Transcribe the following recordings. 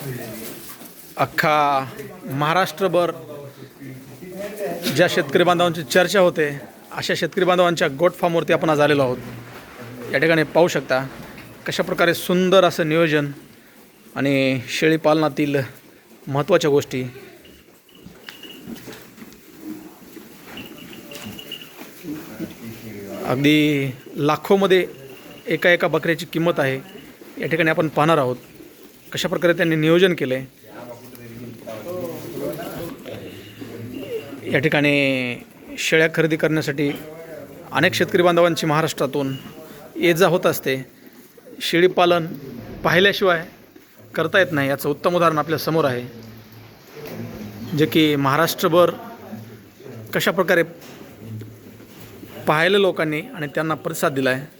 अख्खा महाराष्ट्रभर ज्या शेतकरी बांधवांची चर्चा होते अशा शेतकरी बांधवांच्या गोट फार्मवरती आपण आज आलेलो आहोत. या ठिकाणी पाहू शकता कशाप्रकारे सुंदर असं नियोजन आणि शेळीपालनातील महत्त्वाच्या गोष्टी. अगदी लाखोमध्ये एका एका बकऱ्याची किंमत आहे. या ठिकाणी आपण पाहणार आहोत. कशा प्रकारे त्यांनी नियोजन केलं आहे या ठिकाणी शेळ्या खरेदी करण्यासाठी अनेक शेतकरी बांधवांची महाराष्ट्रातून ये जा होत असते. शेळीपालन पाहिल्याशिवाय करता येत नाही याचं उत्तम उदाहरण आपल्यासमोर आहे. जे की महाराष्ट्रभर कशा प्रकारे पाहिलं लोकांनी आणि त्यांना प्रतिसाद दिला आहे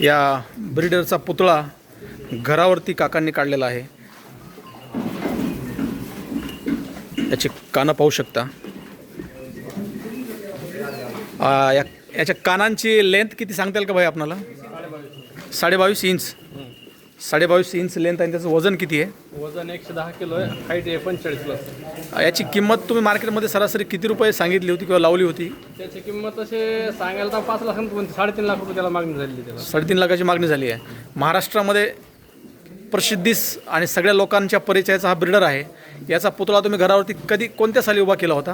या ब्रिडरचा पुतळा घरावरती काकांनी काढलेला आहे. याची कानं पाहू शकता. आ, या याच्या कानांची लेंथ किती सांगता येईल का भाई आपणाला? साडेबावीस इंच. साडेबावीस इंच लेंथ आहे त्याचं वजन किती आहे? वजन एकशे दहा किलो आहे. हाईट प्लस आ, याची किंमत तुम्ही मार्केटमध्ये सरासरी किती रुपये सांगितली होती किंवा लावली होती? त्याची किंमत असे सांगायला तर पाच लाख पण साडेतीन लाख रुपये त्याला मागणी झालेली त्याला. साडेतीन लाखाची मागणी झाली आहे. महाराष्ट्रामध्ये प्रसिद्धीस आणि सगळ्या लोकांच्या परिचयाचा हा ब्रिडर आहे. याचा पुतळा तुम्ही घरावरती कधी कोणत्या साली उभा केला होता?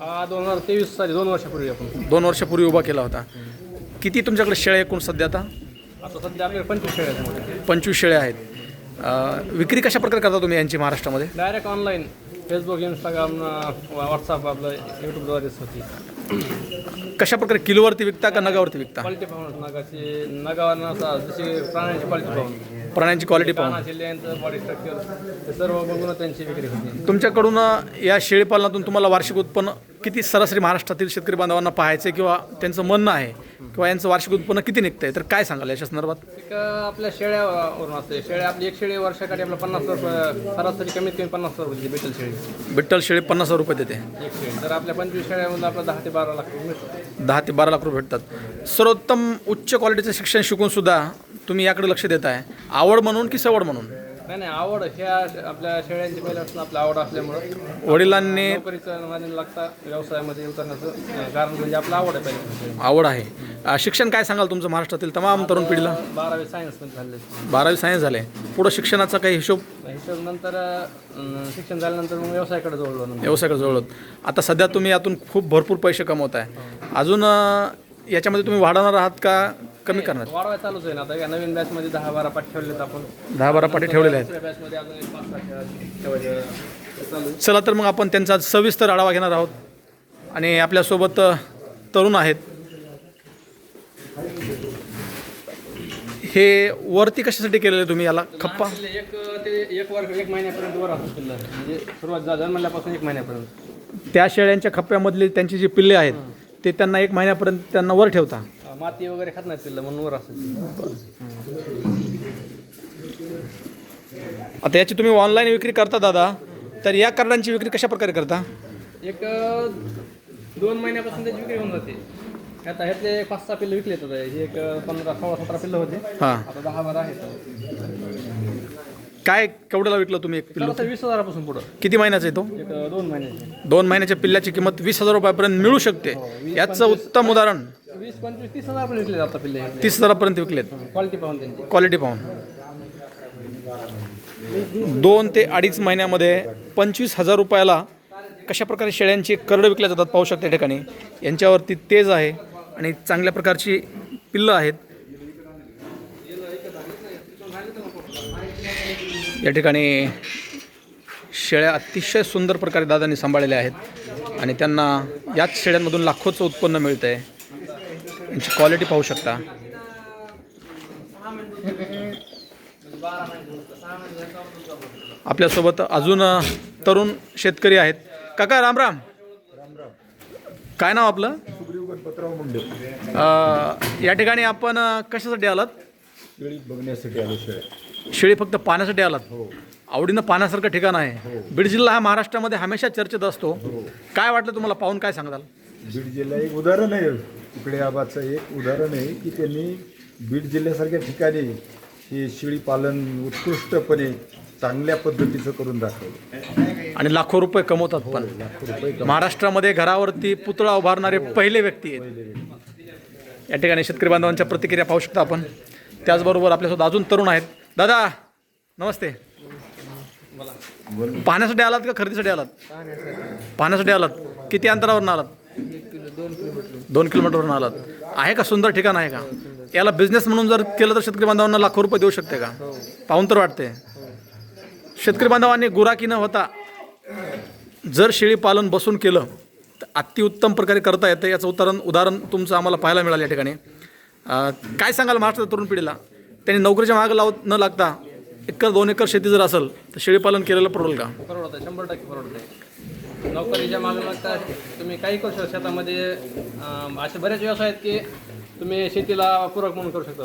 हा दोन हजार तेवीस साली दोन वर्षापूर्वी आपण. दोन वर्षापूर्वी उभा केला होता. किती तुमच्याकडे शेळ्या एकूण सध्या आता? आता सध्या आपल्याकडे पंचवीस शेळ्या आहेत मोठ्या. पंचवीस शेळ्या आहेत. अ, विक्री कशा प्रकारे करता तुम्ही यांची महाराष्ट्रामध्ये? Direct online Facebook Instagram WhatsApp आपलं यूट्यूबद्वारेच होती कशा प्रकारे किलोवरती विकता का नगावरती विकता? क्वालिटी पाहून नगाची नगावर असा जशी प्राण्यांची क्वालिटी पाहून. प्राण्यांची क्वालिटी पाहून. बॉडी स्ट्रक्चर हे सर्व बघून त्यांची विक्री होती. तुमच्याकडून या शेळीपालनातून तुम्हाला वार्षिक उत्पन्न किती सरासरी महाराष्ट्रातील शेतकरी बांधवांना पाहायचे किंवा त्यांचं म्हणणं आहे किंवा यांचं वार्षिक उत्पन्न किती निघतंय? तर काय सांगाल याच्या संदर्भात? एक आपल्या शेळ्यावरून असते शेळ्या आपली एक शेळी वर्षाकाठी आपल्या पन्नास रुपये सरासरी कमीत कमी पन्नास रुपये भेटेल शेळी. बिट्टल शेळी पन्नास हजार रुपये देते. एक शेळी. तर आपल्या पंचवीस शेळ्यामध्ये आपलं दहा ते बारा लाख रुपये मिळतात दहा ते बारा लाख रुपये भेटतात. सर्वोत्तम उच्च क्वालिटीचं शिक्षण शिकून सुद्धा तुम्ही याकडे लक्ष देत आहे. आवड म्हणून की सवड म्हणून? नाही नाही आवड ह्या आपल्या शेळ्यांची पहिल्यापासून आपल्या आवड असल्यामुळं वडिलांनी नोकरीचं लागता व्यवसायामध्ये उतरण्याचं कारण म्हणजे आपलं आवड आहे पहिल्यापासून. आवड आहे. अ, शिक्षण काय सांगाल तुमचं महाराष्ट्रातील तमाम तरुण पिढीला? बारावी सायन्समध्ये झाले. बारावी सायन्स झाले. पुढं शिक्षणाचा काही हिशोब? हिशोब नंतर अं, शिक्षण झाल्यानंतर मग व्यवसायाकडे जोडलो नंतर व्यवसायाकडे जवळत आता सध्या तुम्ही यातून खूप भरपूर पैसे कमवत आहे अजून अ, याच्यामध्ये तुम्ही वाढवणार आहात का? कमी करणार. चालूच आहे ना आता या नवीन बॅचमध्ये दहा बारा पाठ ठेवलेत आपण. दहा बारा पाठी ठेवलेले आहेत. अजून एक पाच ठेवायचे. चालू आहे. चला तर मग आपण त्यांचा सविस्तर आढावा घेणार आहोत. आणि आपल्यासोबत अ, तरुण आहेत. हे वरती कशासाठी केलेलं तुम्ही याला? खप्पा? आपले एक ते एक वर्ष एक महिन्यापर्यंत वर असतो पिल्लर. म्हणजे सुरुवात जन्मल्यापासून एक महिन्यापर्यंत. त्या शेळ्यांच्या खप्प्यामधले त्यांची जी पिल्ले आहेत ते त्यांना एक महिन्यापर्यंत त्यांना वर ठेवता. माती वगैरे खात नाहीत पिल्लं म्हणून वर असतात. आता याची तुम्ही ऑनलाईन विक्री करता दादा. तर या कार्डांची विक्री कशा प्रकारे करता? एक दोन महिन्यापासून त्याची विक्री होऊन जाते. आता ह्यातले एक पाच सहा पिल्लं विकले आता. हे एक पंधरा सोळा सतरा पिल्लं होते. हां. आता दहा बारा आहेत. काय केवढ्याला विकलं तुम्ही एक पिल्लू? वीस हजारापासून पुढं. किती महिन्याचा आहे तो? एक अं, दोन महिन्याचे. दोन महिन्याच्या पिल्ल्याची किंमत वीस हजार रुपयापर्यंत मिळू शकते. याचं उत्तम उदाहरण. वीस पंचवीस तीस हजार विकले पिल्ले. तीस हजारापर्यंत विकलेत. क्वालिटी पाहून त्यांची. क्वालिटी पाहून. दोन ते अडीच महिन्यामध्ये पंचवीस हजार रुपयाला कशा प्रकारे शेळ्यांची करडं विकल्या जातात पाहू शकता या ठिकाणी. यांच्यावरती तेज आहे आणि चांगल्या प्रकारची पिल्लं आहेत. या ठिकाणी शेळ्या अतिशय सुंदर प्रकारे दादांनी सांभाळलेल्या आहेत आणि त्यांना याच शेळ्यांमधून लाखोचं उत्पन्न मिळतं आहे यांची क्वालिटी पाहू शकता. आपल्यासोबत अजून तरुण शेतकरी आहेत. काका राम राम. काय नाव आपलं? अ, या ठिकाणी आपण अ, कशासाठी आलात? शेळी बघण्यासाठी आलो शेळ्या शेळी फक्त पाण्यासाठी आलात. आवडीनं पाहण्यासारखं ठिकाण आहे. बीड जिल्हा हा महाराष्ट्रामध्ये हमेशा चर्चेत असतो. काय वाटलं तुम्हाला? पाहून काय सांगाल बीड जिल्हा एक उदाहरण आहे. तुकडे आबाचं एक उदाहरण आहे की त्यांनी बीड जिल्ह्यासारख्या ठिकाणी हे शेळी पालन उत्कृष्टपणे चांगल्या पद्धतीचं करून दाखवलं. आणि लाखो रुपये कमवतात पण. लाखो रुपये महाराष्ट्रामध्ये घरावरती पुतळा उभारणारे पहिले व्यक्ती आहेत. या ठिकाणी शेतकरी बांधवांच्या प्रतिक्रिया पाहू शकता आपण. त्याचबरोबर आपल्यासोबत अजून तरुण आहेत. दादा नमस्ते. पाहण्यासाठी आलात का खरेदीसाठी आलात? पाहण्यासाठी. आलात. किती अंतरावरून आलात? दोन किलोमीटरवरून आलात. आहे का सुंदर ठिकाण आहे का? याला बिझनेस म्हणून जर केलं तर शेतकरी बांधवांना लाखो रुपये देऊ शकते का? पाहून तर वाटते. शेतकरी बांधवांनी गुराकी न होता जर शेळी पालन बसून केलं तर अतिउत्तम प्रकारे करता येतं. याचं उदाहरण उदाहरण तुमचं आम्हाला पाहायला मिळालं या ठिकाणी. काय सांगाल महाराष्ट्राच्या तरुण पिढीला? त्यांनी नोकरीच्या मागं लावत न लागता एकर दोन एकर शेती जर असेल तर शेळीपालन केलेलं परवडेल का? परवडत शंभर टक्के परवडत नोकरीच्या मागं लागता तुम्ही काही करू शकता. शेतामध्ये असे बरेच व्यवसाय आहेत की तुम्ही शेतीला पूरक म्हणून करू शकता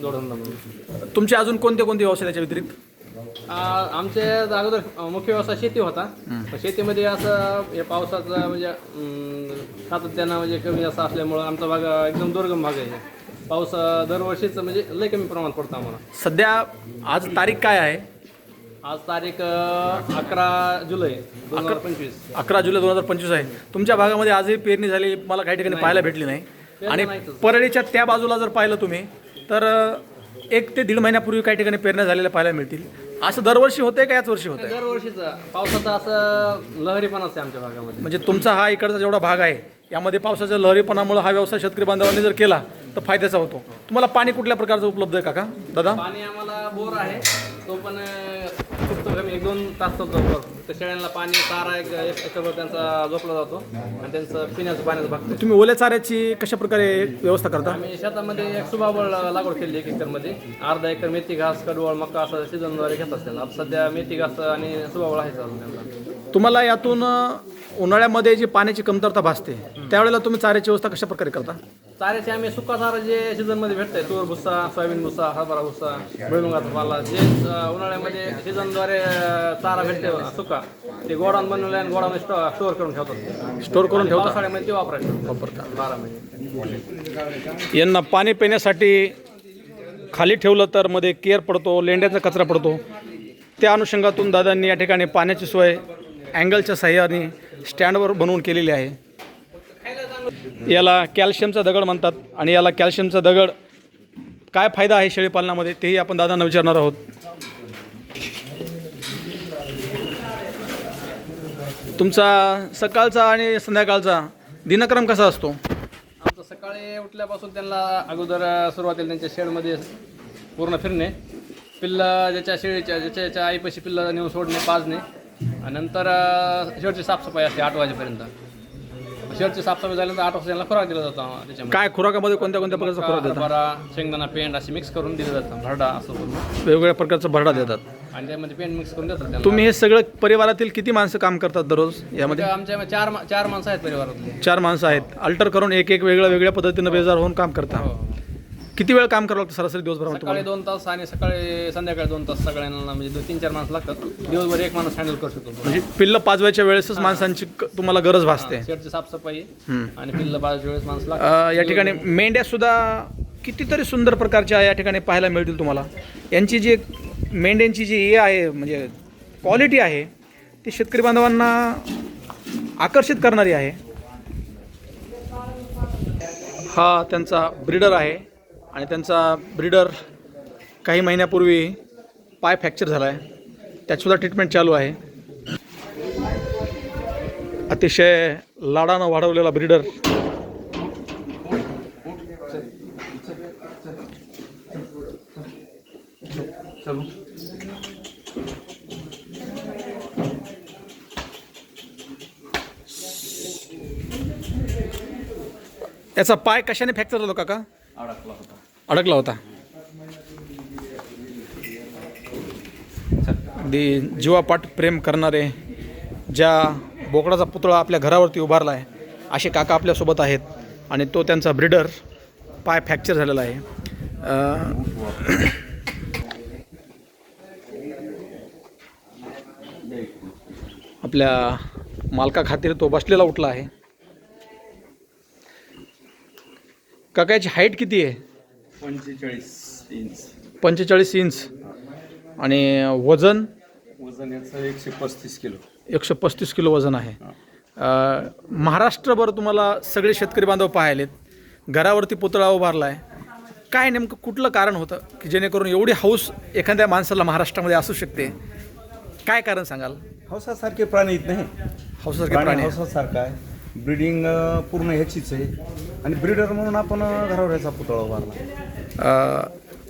जोडधंदा म्हणून. तुमचे अजून कोणते कोणते व्यवसाय त्याच्या व्यतिरिक्त? आ, आमचे अगोदर मुख्य व्यवसाय शेती होता. शेतीमध्ये असं हे पावसाचं म्हणजे अं, सातत्यानं म्हणजे कमी जास्त असल्यामुळं आमचा भाग एकदम दुर्गम भाग आहे. पाऊस अ, दरवर्षीच म्हणजे लय कमी प्रमाणात पडतो आम्हाला. सध्या आज तारीख काय आहे? आज तारीख अकरा जुलै दोन हजार पंचवीस. अकरा जुलै दोन हजार पंचवीस आहे. तुमच्या भागामध्ये आजही पेरणी झाली मला काही ठिकाणी पाहायला भेटली नाही. आणि परळीच्या त्या बाजूला जर पाहिलं तुम्ही तर एक ते दीड महिन्यापूर्वी काही ठिकाणी पेरण्या झालेल्या पाहायला मिळतील. असं दरवर्षी होतंय का याच वर्षी होतंय? दरवर्षीचं. पावसाचं असं लहरीपणाच आहे आमच्या भागामध्ये. म्हणजे तुमचा हा इकडचा जेवढा भाग आहे यामध्ये पावसाच्या लहरीपणामुळे हा व्यवसाय शेतकरी बांधवांनी जर केला तर फायद्याचा होतो. तुम्हाला पाणी कुठल्या प्रकारचं उपलब्ध आहे काका? दादा? पाणी आम्हाला बोर आहे. तो पण खूप कमी एक दोन तास बोर त्या शेळ्यांना पाणी चारा एक एक एकरभर त्यांचा झोपला जातो आणि त्यांचं पिण्याचं पाण्याचं भागतं. तुम्ही ओल्या चाऱ्याची कशा प्रकारे व्यवस्था करता? आम्ही शेतामध्ये एक सुबाबळ लागवड केली एक एकरमध्ये. अर्धा एकर मेथी घास कडवळ मका असं सीझनद्वारे घेत असतात आता सध्या मेथी घास आणि सुबाबळ आहे चालू त्यांना तुम्हाला यातून उन्हाळ्यामध्ये जी पाण्याची कमतरता भासते त्यावेळेला तुम्ही चाऱ्याची व्यवस्था कशा प्रकारे करता? चाऱ्याचे आम्ही सुका चारा जे सीझनमध्ये भेटतंय तूर भुस्सा सोयाबीन भुस्सा हरभरा भुस्सा भुईमुगाचा पाला जे उन्हाळ्यामध्ये सीझनद्वारे चारा भेटते सुका ते गोडाऊन बनवले आणि गोडाऊन स्टोअर करून ठेवतात. स्टोअर करून ठेवता? पावसाळ्यामध्ये ते वापरायचं. वापरता. बारा महिने. यांना पाणी पिण्यासाठी खाली ठेवलं तर मध्ये केअर पडतो लेंड्याचा कचरा पडतो. त्या अनुषंगातून दादांनी या ठिकाणी पाण्याची सोय अँगलच्या सहाय्याने स्टँडवर बनवून केलेली आहे. याला कॅल्शियमचा दगड म्हणतात आणि याला कॅल्शियमचा दगड काय फायदा आहे शेळीपालनामध्ये तेही आपण दादांना विचारणार आहोत. तुमचा सकाळचा आणि संध्याकाळचा दिनक्रम कसा असतो? आमचं सकाळी उठल्यापासून त्यांना अगोदर सुरुवातीला त्यांच्या शेडमध्ये पूर्ण फिरणे पिल्लं ज्याच्या शेळीच्या ज्याच्या ज्याच्या आईपाशी पिल्लं नेऊन सोडणे पाजणे आणि नंतर शेडची साफसफाई असते आठ वाजेपर्यंत. शेडची साफसफाई झाल्यानंतर आठ वाजता त्यांना खुराक दिला जातो त्याच्यामध्ये. काय खुराकामध्ये कोणत्या कोणत्या प्रकारचा खुराक देतात हरभरा शेंगदाणा पेंड असे मिक्स करून दिलं जातं भरडा असं वेगवेगळ्या प्रकारचा भरडा देतात. आणि त्यामध्ये पेंड मिक्स करून देतात त्यांना. तुम्ही हे सगळं परिवारातील किती माणसं काम करतात दररोज यामध्ये? आमच्या चार मा- चार माणसं आहेत परिवारातले. चार माणसं आहेत. अल्टर करून एक एक वेगळ्या वेगळ्या पद्धतीनं बेजार होऊन काम करता. हो. किती वेळ काम करावं लागतं सरासरी दिवसभरामध्ये सकाळी तुम्हाला दोन तास आणि सकाळी संध्याकाळी दोन तास सगळ्यांना म्हणजे दोन तीन चार माणसं लागतात. दिवसभर एक माणूस हँडल करू शकतो. म्हणजे पिल्लं पाजवायच्या वेळेसच माणसांची क- तुम्हाला गरज भासते. शेडची साफसफाई हम्म. आणि पिल्लं बाजूच्या वेळेस माणसं लागतात अं, या ठिकाणी मेंढ्या सुद्धा कितीतरी सुंदर प्रकारच्या या ठिकाणी पाहायला मिळतील तुम्हाला. यांची जी एक मेंढ्यांची जी हे आहे म्हणजे क्वालिटी आहे ती शेतकरी बांधवांना आकर्षित करणारी आहे. हा त्यांचा ब्रीडर आहे आणि त्यांचा ब्रीडर काही महिन्यापूर्वी पाय फ्रॅक्चर झाला आहे त्याचीसुद्धा ट्रीटमेंट चालू आहे. अतिशय लाडानं वाढवलेला ब्रीडर याचा पाय कशाने फ्रॅक्चर झाला काका? अडकला होता. अगदी जीवापाठ प्रेम करणारे ज्या बोकडाचा पुतळा आपल्या घरावरती उभारला आहे असे काका आपल्यासोबत आहेत आणि तो त्यांचा ब्रिडर पाय फ्रॅक्चर झालेला आहे. आपल्या मालका खातीर तो बसलेला उठला आहे. काका याची हाईट किती आहे? पंचेचाळीस इंच पंचेचाळीस इंच आणि वजन? वजन याचं एकशे पस्तीस किलो. एकशे पस्तीस किलो वजन आहे. अ, महाराष्ट्रभर तुम्हाला सगळे शेतकरी बांधव पाहिलेत. घरावरती पुतळा उभारला आहे काय नेमकं कुठलं कारण होतं की जेणेकरून एवढी हौस एखाद्या माणसाला महाराष्ट्रामध्ये असू शकते? काय कारण सांगाल? हौसासारखे प्राणी येत नाही. हौसासारखे प्राणी प्राणी आहे. हौसासारखा आहे. ब्रिडिंग पूर्ण ह्याचीच आहे. आणि ब्रिडर म्हणून आपण अं, घरावर याचा पुतळा उभारला. अ,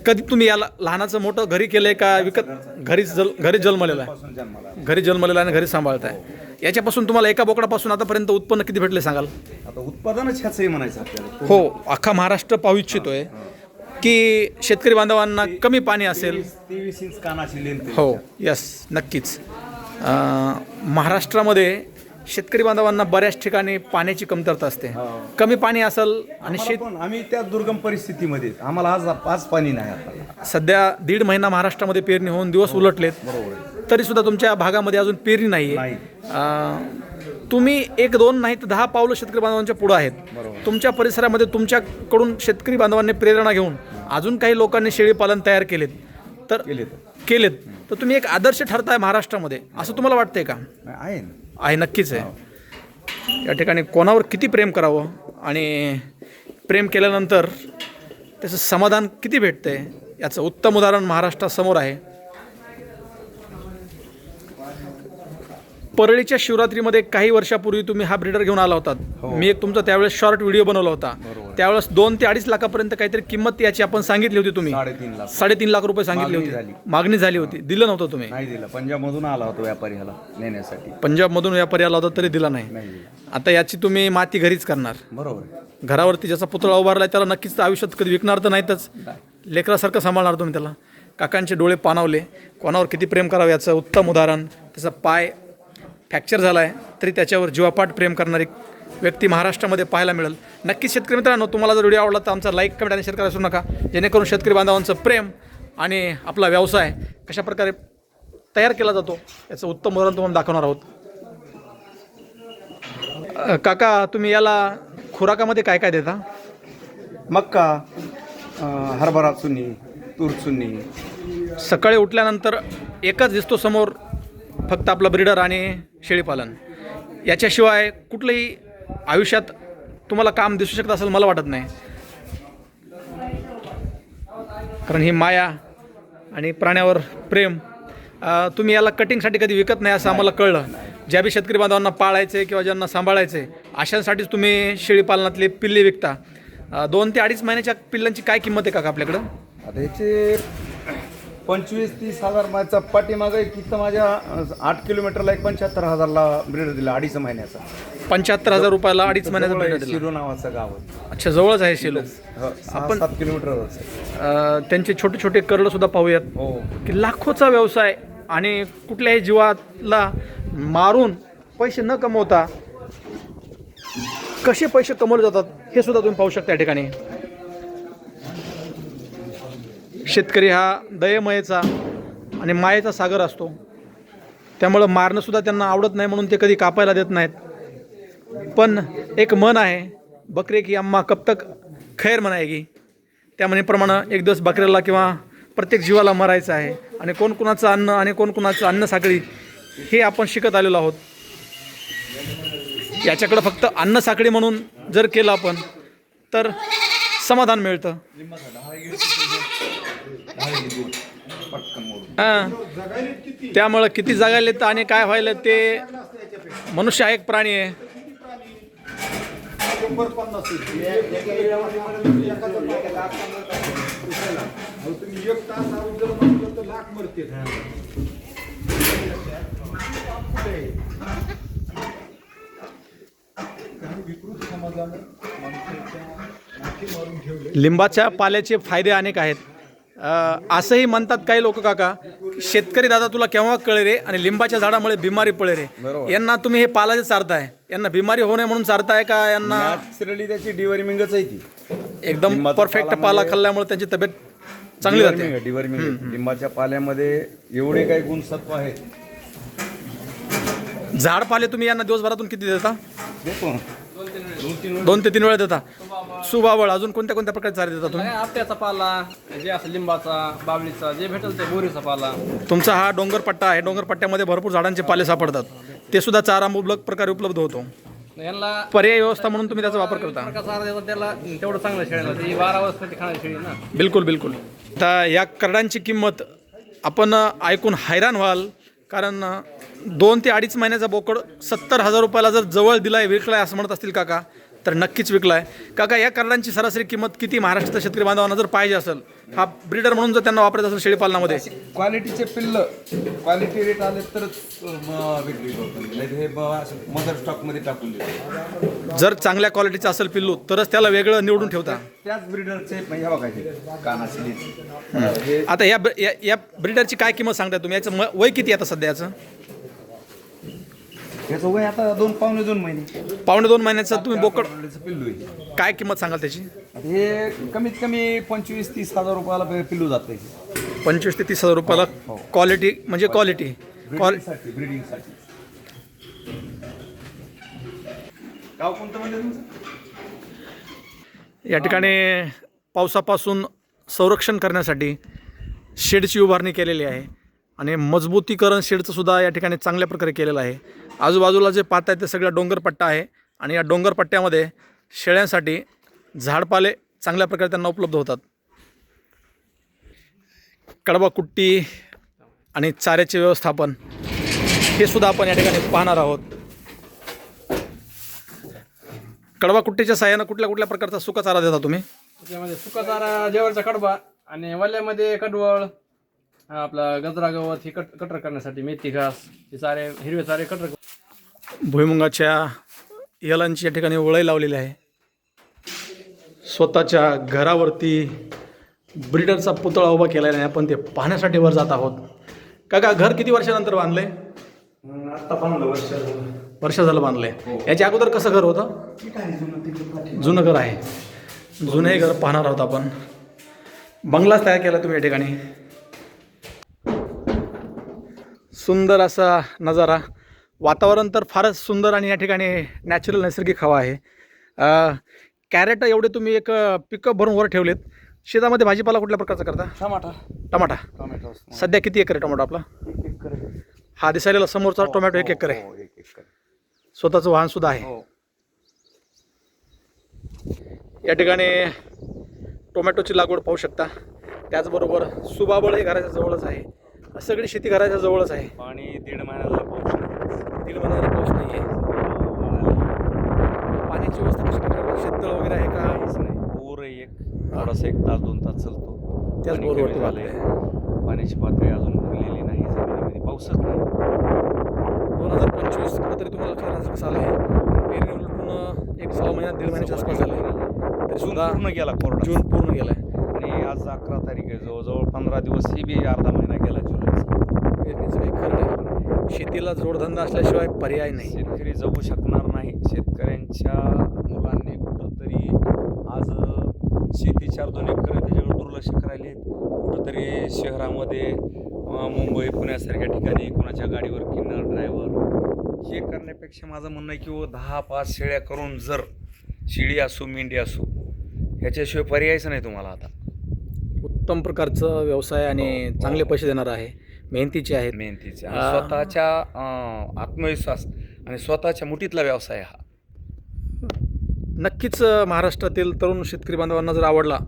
कधी तुम्ही याला लहानाचं मोठं घरी केलंय का? विकत घरीच जल घरीच जन्मलेलं आहे? पासून जन्माला घरी जन्मलेलं आणि घरी सांभाळताय. याच्यापासून तुम्हाला एका बोकडापासून आतापर्यंत उत्पन्न किती भेटले सांगाल? आता उत्पादनच ह्याचंही म्हणायचं आपल्याला. हो अख्खा महाराष्ट्र पाहू इच्छितोय की शेतकरी बांधवांना कमी पाणी असेल? तेवीस तेवीस इंच कानाची लेंथ हो यस नक्कीच. महाराष्ट्रामध्ये शेतकरी बांधवांना बऱ्याच ठिकाणी पाण्याची कमतरता असते. हो. कमी पाणी असेल आणि शेत पण आम्ही त्या दुर्गम परिस्थितीमध्ये आम्हाला आज आज पाणी नाही आता. सध्या दीड महिना महाराष्ट्रामध्ये पेरणी होऊन दिवस उलटलेत. बरोबर आहे. तरी सुद्धा तुमच्या भागामध्ये अजून पेरणी नाही. तुम्ही एक दोन नाही तर दहा पावलं शेतकरी बांधवांच्या पुढं आहेत. तुमच्या परिसरामध्ये तुमच्याकडून शेतकरी बांधवांनी प्रेरणा घेऊन अजून काही लोकांनी शेळी पालन तयार केलेत. तर केले तर केलेत. तर तुम्ही एक आदर्श ठरताय महाराष्ट्रामध्ये. असं तुम्हाला वाटतंय का? आहे ना. आहे नक्कीच आहे. या ठिकाणी कोणावर किती प्रेम करावं आणि प्रेम केल्यानंतर त्याचं समाधान किती भेटतंय याचं उत्तम उदाहरण महाराष्ट्रासमोर आहे. परळीच्या शिवरात्रीमध्ये काही वर्षापूर्वी तुम्ही हा ब्रिडर घेऊन आला होता. मी एक तुमचा त्यावेळेस शॉर्ट व्हिडिओ बनवला होता. त्यावेळेस दोन ते अडीच लाखापर्यंत काहीतरी किंमत याची आपण सांगितली होती तुम्ही. साडेतीन लाख. साडेतीन लाख रुपये सांगितली होती. मागणी झाली होती. दिलं नव्हतं तुम्ही. नाही दिला. पंजाबमधून आला होता व्यापारी ह्याला नेण्यासाठी. पंजाबमधून व्यापारी आला होता तरी दिला नाही. आता याची तुम्ही माती घरीच करणार. बरोबर. घरावरती ज्याचा पुतळा उभारला त्याला नक्कीच आयुष्यात कधी विकणार तर नाहीतच. लेकरासारखं सांभाळणार तुम्ही त्याला. काकांचे डोळे पाणावले. कोणावर किती प्रेम करावं याचं उत्तम उदाहरण. त्याचा पाय फ्रॅक्चर झाला आहे तरी त्याच्यावर जीवापाठ प्रेम करणारी व्यक्ती महाराष्ट्रामध्ये पाहायला मिळेल. नक्कीच शेतकरी मित्रांनो तुम्हाला जर व्हिडिओ आवडला तर आमचा लाईक कमेंट आणि शेअर करायला विसरू नका. जेणेकरून शेतकरी बांधवांचं प्रेम आणि आपला व्यवसाय कशाप्रकारे तयार केला जातो याचं उत्तम उदाहरण तुम्हाला दाखवणार आहोत. काका तुम्ही याला खुराकामध्ये काय काय देता? मक्का हरभरा चुनी तूर चुनी सकाळी उठल्यानंतर एकच दिसतो समोर फक्त आपलं ब्रिडर आणि शेळीपालन. याच्याशिवाय कुठलंही आयुष्यात तुम्हाला काम दिसू शकत असेल मला वाटत नाही. कारण ही माया आणि प्राण्यावर प्रेम तुम्ही याला कटिंगसाठी कधी विकत नाही असं आम्हाला कळलं. ज्या बी शेतकरी बांधवांना पाळायचे किंवा ज्यांना सांभाळायचे अशांसाठीच तुम्ही शेळीपालनातले पिल्ले विकता. दोन ते अडीच महिन्याच्या पिल्लांची काय किंमत आहे का आपल्याकडं? आता याचे पंचवीस तीस हजार माझा पाठीमागं एक इथं माझ्या आठ किलोमीटरला एक पंच्याहत्तर हजारला ब्रेड दिला अडीच महिन्याचा. पंच्याहत्तर हजार रुपयाला अडीच महिन्याचा ब्रिडर दिला. शिरो नावाचं गाव आहे. अच्छा जवळच आहे शेलो हो, सहा आपण- सात आहे. अ, त्यांचे छोटे छोटे करडं सुद्धा पाहूयात. हो. की लाखोचा व्यवसाय आणि कुठल्याही जीवाला मारून पैसे न कमवता कसे पैसे कमवले जातात हे सुद्धा तुम्ही पाहू शकता या ठिकाणी. शेतकरी हा दयमयेचा आणि मायेचा सागर असतो. त्यामुळं मारणंसुद्धा त्यांना आवडत नाही म्हणून ते कधी कापायला देत नाहीत. पण एक मन आहे बकरे की अम्मा कब तक खैर म्हणायगी. त्या म्हणेप्रमाणे एक दिवस बकऱ्याला किंवा प्रत्येक जीवाला मरायचं आहे आणि कोणकुणाचं अन्न आणि कोणकुणाचं अन्न साखळी हे आपण शिकत आलेलो आहोत. याच्याकडं फक्त अन्न साखळी म्हणून जर केलं आपण तर समाधान मिळतं. हां. त्यामुळं किती जगायलेत आणि काय व्हायला ते मनुष्य हा एक प्राणी आहे. विकृत समाजानं माणसाच्या लिंबाच्या पाल्याचे फायदे अनेक आहेत. असंही म्हणतात काही लोक काका शेतकरी दादा तुला केव्हा कळे रे आणि लिंबाच्या झाडामुळे बिमारी पळे रे. यांना तुम्ही हे पाला जे चारताय यांना बिमारी होऊ नये म्हणून चारताय का? यांना नॅचरली त्याची डिवर्मिंगच आहे ती. एकदम परफेक्ट पाला खाल्ल्यामुळे त्यांची तब्येत चांगली राहते डिवर्मिंग लिंबाच्या पाल्यामध्ये एवढे काही गुणसत्व आहेत. झाड पाले तुम्ही यांना दिवसभरातून किती देता. दोन ते तीन वेळा देता. सुबावळ अजून कोणत्या कोणत्या प्रकारचे चारे देता तुम्ही? आपट्याचा पाला जे असं लिंबाचा बाबळीचा जे भेटेल ते बोरीचा पाला. तुमचा हा डोंगर पट्टा आहे. डोंगर पट्ट्यामध्ये भरपूर झाडांचे पाले सापडतात. ते सुद्धा चारा मुबलक प्रकारे उपलब्ध होतो. यांना पर्याय व्यवस्था म्हणून तुम्ही त्याचा वापर करता. त्याला तेवढं चांगलं शेळ्याला ती बारा वाजता ती खाणारी शेळी ना. बिलकुल बिलकुल. आता या करडांची किंमत आपण ऐकून हैराण व्हाल. कारण दोन ते अडीच महिन्याचा बोकड सत्तर हजार रुपयाला जर जवळ दिलाय विकलाय असं म्हणत असतील काका तर नक्कीच विकलाय. काका या करडांची सरासरी किंमत किती? महाराष्ट्राच्या शेतकरी बांधवांना जर पाहिजे असेल हा ब्रीडर म्हणून जर त्यांना वापरायचं असेल शेळीपालनामध्ये. क्वालिटीचे पिल्ल क्वालिटी रेट आले तरच म, विक्री करतो नाही तर हे मदर स्टॉकमध्ये टाकून देतो. जर चांगल्या क्वालिटीचं असेल पिल्लू तरच त्याला वेगळं निवडून ठेवता. त्याच ब्रिडरचे बघा हे हे. आता या या या ब्रीडरची काय किंमत सांगताय तुम्ही? याचं म- वय किती आहे आता सध्या याचं? याचं वय आता दोन पावणे दोन महिने. पावणे दोन महिन्याचं तुम्ही बोकड पिल्लू आहे. काय किंमत सांगाल त्याची? आता हे कमीत कमी पंचवीस तीस हजार रुपयाला पि- पिल्लू जातं पंचवीस ते तीस हजार रुपयाला क्वालिटी म्हणजे क्वालिटी क्वाल ब्रिडिंगसाठी ब्रिडिंगसाठी गाव कोणतं म्हणजे तुमचं? या ठिकाणी पावसापासून संरक्षण करण्यासाठी शेडची उभारणी केलेली आहे. आणि मजबूतीकरण शेडचं सुद्धा या ठिकाणी चांगल्या प्रकारे केलेलं आहे. आजूबाजूला जे पाहताय ते सगळा डोंगरपट्टा आहे. आणि या डोंगरपट्ट्यामध्ये शेळ्यांसाठी झाडपाले चांगल्या प्रकारे त्यांना उपलब्ध होतात. कडबा कुट्टी आणि चाऱ्याचे व्यवस्थापन हे सुद्धा आपण या ठिकाणी पाहणार आहोत. कडबा कुट्टीच्या साह्यानं कुठल्या कुठल्या प्रकारचा सुका चारा देता तुम्ही? त्याच्यामध्ये सुका चारा जेवळचा कडबा आणि वल्यामध्ये कडवळ आपला गजरा गवत हे कट कटर करण्यासाठी मेथी घास हे सारे हिरवे सारे कटर भुईमुगाच्या यालांची या ठिकाणी वळई लावलेली आहे. स्वतःच्या घरावरती ब्रिडरचा पुतळा उभा केलेला आहे. आपण ते पाहण्यासाठी वर जात आहोत. काका घर किती वर्षानंतर बांधले आता बांधलं वर्ष वर्ष झालं बांधले याच्या अगोदर कसं घर होतं? जुनं घर आहे. जुनं हे घर पाहणार आहोत आपण. बंगलाच तयार केला तुम्ही या ठिकाणी. सुंदर असा नजारा. वातावरण तर फारच सुंदर आणि या ठिकाणी नॅचरल नैसर्गिक हवा आहे. कॅरेट एवढे तुम्ही एक पिकअप भरून वर ठेवलेत. शेतामध्ये भाजीपाला कुठल्या प्रकारचा करता? टमाटा. टमाटा टोमॅटो सध्या किती एकर आहे टोमॅटो आपला? एक एकर आहे. हा दिसायला समोरचा टोमॅटो एक एकर आहे. हो, एक एकर स्वतःचं वाहन सुद्धा आहे. हो. या ठिकाणी टोमॅटोची लागवड पाहू शकता. त्याचबरोबर सुबाबळ हे घराच्या जवळच आहे. सगळी शेती घराच्या जवळच आहे. पाणी दीड महिन्याला पाऊस दीड महिन्याला पाऊस नाही आहे. पाण्याची व्यवस्था कशी प्रकारे शेततळ वगैरे आहे का? काहीच नाही. आहे एक थोडासा एक तास दोन तास चालतो. त्याच झालंय. बांधलंय. पाण्याची पातळी अजून भरलेली नाही. जमिनीमध्ये पाऊसच नाही. दोन हजार पंचवीस कुठेतरी तुम्हाला लक्षात कसं आलं आहे. पेरणी उलटून एक सहा महिन्यात दीड महिन्याच्या आसपास झालं आहे तरी जून सुद्धा पूर्ण गेला कोरडा. जून पूर्ण गेला आहे आणि आज अकरा तारीख आहे. जवळजवळ पंधरा दिवस ही बी अर्धा गेला जुलैचा पेरणीचं काही खरं नाही. शेतीला जोडधंदा असल्याशिवाय पर्याय नाही. शेतकरी जगू शकणार नाही. शेतकऱ्यांच्या मुलांनी कुठंतरी आज शेती चार दोन एकर त्याच्याकडे दुर्लक्ष करायले कुठंतरी शहरामध्ये मुंबई पुण्यासारख्या ठिकाणी कोणाच्या गाडीवर किन्नर ड्रायव्हर हे करण्यापेक्षा माझं म्हणणं आहे की व दहा पाच शेळ्या करून जर शिळी असो मेंढी असो ह्याच्याशिवाय पर्यायच नाही तुम्हाला आता. उत्तम प्रकारचं व्यवसाय आणि चांगले पैसे देणार आहे. मेहनतीचे आहेत. मेहनतीचा. आणि स्वतःच्या आत्मविश्वास आणि स्वतःच्या मुठीतला व्यवसाय हा. नक्कीच महाराष्ट्रातील तरुण शेतकरी बांधवांना जर आवडला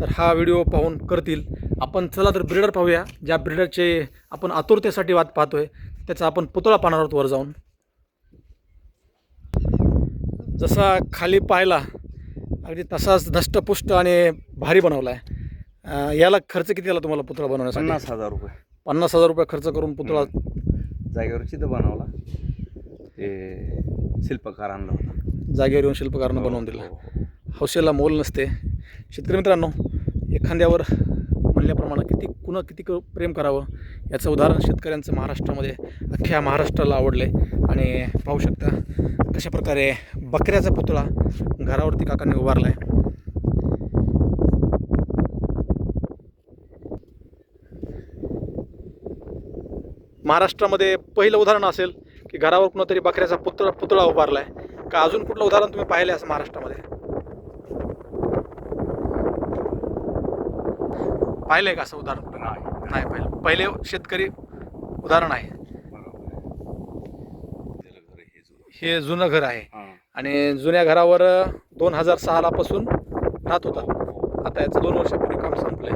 तर हा व्हिडिओ पाहून करतील. आपण चला तर ब्रिडर पाहूया. ज्या ब्रिडरचे आपण आतुरतेसाठी वाट पाहतोय त्याचा आपण पुतळा पाहणार आहोत वर जाऊन. जसा खाली पाहिला अगदी तसाच धष्टपुष्ट आणि भारी बनवला आहे याला खर्च किती आला तुम्हाला पुतळा बनवण्यासाठी? पन्नास हजार रुपये. पन्नास हजार रुपये खर्च करून पुतळा जागेवर चित्र बनवला. ते शिल्पकार आणला होता. जागेवर येऊन शिल्पकारानं बनवून दिला. हो, हो. हौसेला मोल नसते. शेतकरी मित्रांनो एखाद्यावर म्हणल्याप्रमाणे किती कुणं किती क- प्रेम करावं? याचं उदाहरण शेतकऱ्यांचं महाराष्ट्रामध्ये अख्ख्या महाराष्ट्राला आवडले आणि पाहू शकता कशा प्रकारे बकऱ्याचा पुतळा घरावरती काकांनी उभारला आहे महाराष्ट्रामध्ये पहिलं उदाहरण असेल की घरावर कुणीतरी बकऱ्याचा पुतळा पुतळा उभारला आहे का अजून कुठलं उदाहरण तुम्ही पाहिले असं महाराष्ट्रामध्ये? पाहिलंय का असं उदाहरण कुठं नाही. पाहिलं. पहिले शेतकरी उदाहरण आहे. हे जुनं घर आहे. आणि जुन्या घरावर दोन हजार सहाला पासून राहत होता. आता याचं दोन वर्षापूर्वी काम संपलंय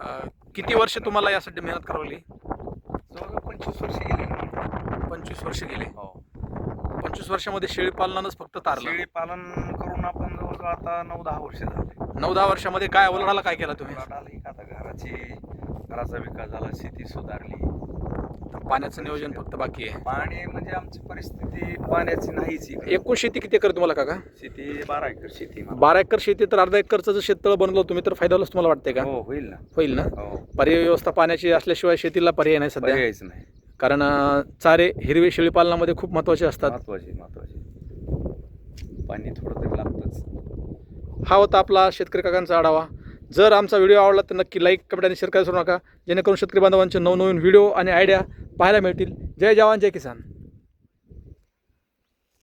अं, किती वर्ष तुम्हाला यासाठी मेहनत करावी पंचवीस वर्ष गेले. पंचवीस वर्ष गेले. हो. पंचवीस वर्षामध्ये शेळी पालनानंच फक्त तारलं. शेळी पालन करून आपण जवळजवळ आता नऊ दहा वर्ष झाले. नऊ दहा वर्षामध्ये काय अवलढाला काय केला तुम्ही? आता घराची घराचा विकास झाला शेती सुधारली. पाण्याचं नियोजन फक्त बाकी आहे. पाणी म्हणजे आमची परिस्थिती पाण्याची नाहीच इकडे. एकूण शेती किती एकर तुम्हाला काका? शेती बारा एकर शेती आहे. बारा एकर शेती तर अर्धा एकरचं जर शेततळ बनवलं तुम्ही तर फायदा होईल तुम्हाला वाटतंय का? हो होईल ना. होईल ना? हो. पर्याय व्यवस्था पाण्याची असल्याशिवाय शेतीला पर्याय नाही सध्या. पर्यायच नाही. कारण अं, चारे हिरवे शेळी पालनामध्ये खूप महत्त्वाचे असतात. महत्वाची महत्वाची. पाणी थोडं तरी लागतंच. हा होता आपला शेतकरी काकांचा आढावा. जर आमचा व्हिडिओ आवडला तर नक्की लाईक कमेंट आणि शेअर करायला सोडू नका. जेणेकरून शेतकरी बांधवांचे नवनवीन व्हिडिओ आणि आयडिया पाहायला मिळतील. जय जवान जय किसान.